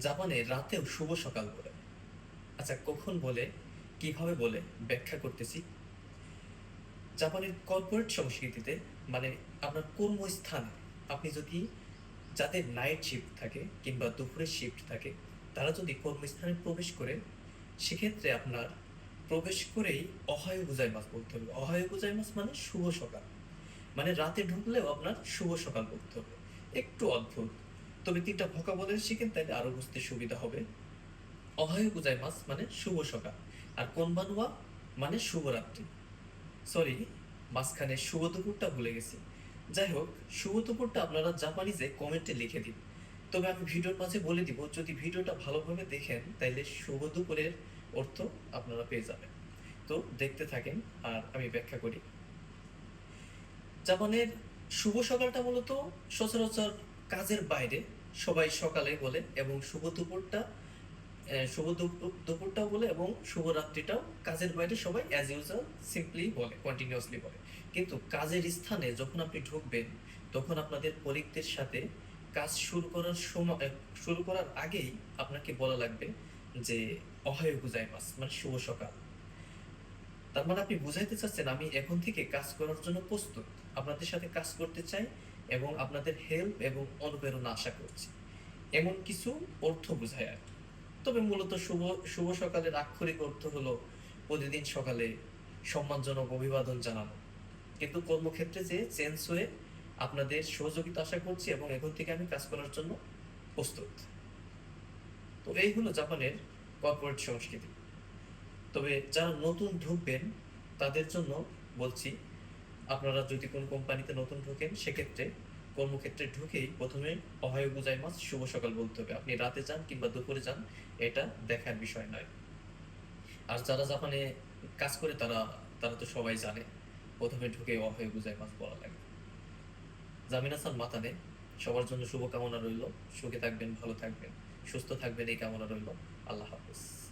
জাপানে রাতেও শুভ সকাল বলে। আচ্ছা কখন বলে, কীভাবে বলে, ব্যাখ্যা করতেছি। জাপানের কর্পোরেট সংস্কৃতিতে মানে আপনার কর্মস্থানে, আপনি যদি যাদের নাইট শিফট থাকে কিংবা দুপুরের শিফট থাকে, তারা যদি কর্মস্থানে প্রবেশ করে, সেক্ষেত্রে আপনার প্রবেশ করেই অহায় বুঝাই মাস বলতে হবে। অহায় বুঝাই মাস মানে শুভ সকাল। মানে রাতে ঢুকলেও আপনার শুভ সকাল বলতে হবে। একটু অদ্ভুত। তবে তিনটা ভোকা বলে শিখেন তাহলে আরও বুঝতে সুবিধা হবে। অহায় বুঝাই মাস মানে শুভ সকাল, আর কোনবানুয়া মানে শুভরাত্রি। সরি মাঝখানে শুভ দুপুরটা ভুলে গেছি। যাই হোক, শুভ দুপুরটা আপনারা জাপানিজে কমেন্টে লিখে দিন। তবে আমি ভিডিওর মাঝে বলে দিব, যদি ভিডিওটা ভালোভাবে দেখেন, তাইলে শুভ দুপুরের অর্থ আপনারা পেয়ে যাবেন। তো দেখতে থাকেন, আর আমি ব্যাখ্যা করি। জাপানের শুভ সকালটা মূলত সচরাচর কাজের বাইরে সবাই সকালে বলে এবং শুভ দুপুরটা শুভ দুপুরটাও বলে এবং শুভ রাত্রিটাও কাজের বাইরে সবাই অ্যাজ ইউজুয়াল সিম্পলি বলে কন্টিনিউয়াসলি বলে। কিন্তু কাজের স্থানে যখন আপনি ঢুকবেন, তখন আপনাদের কলিগদের সাথে কাজ শুরু করার সময় শুরু করার আগেই আপনাকে বলা লাগবে যে অহায় মাস মানে শুভ সকাল। তার মানে আপনি বুঝাইতে চাচ্ছেন আমি এখন থেকে কাজ করার জন্য প্রস্তুত। আপনাদের সাথে কাজ করতে চাই এবং আপনাদের হেল্প এবং অনুপ্রেরণা আশা করছি। এমন কিছু অর্থ বোঝায় আর তবে মূলত শুভ শুভ সকালের আক্ষরিক অর্থ হলো প্রতিদিন সকালে সম্মানজনক অভিবাদন জানানো। কিন্তু কর্মক্ষেত্রে যে চেঞ্জ হয়ে আপনাদের সহযোগিতা আশা করছি এবং এখন থেকে আমি কাজ করার জন্য প্রস্তুত। তো এই হলো জাপানের কর্পোরেট সংস্কৃতি। তবে যারা নতুন ঢুকবেন, তাদের জন্য বলছি আপনারা যদি কোন কোম্পানিতে নতুন ঢোকেন, সেক্ষেত্রে কর্মক্ষেত্রে ঢুকেই প্রথমে অহায় বুঝাই মাস শুভ সকাল বলতে হবে। আপনি রাতে যান কিংবা দুপুরে যান, এটা দেখার বিষয় নয়। আর যারা জাপানে কাজ করে, তারা তারা তো সবাই জানে, প্রথমে ঢুকে অহায় বুঝাই মাস বলা লাগে। জামিন হাসান মাতানে সবার জন্য শুভকামনা রইল। সুখে থাকবেন, ভালো থাকবেন, সুস্থ থাকবেন, এই কামনা রইল। আল্লাহ হাফেজ।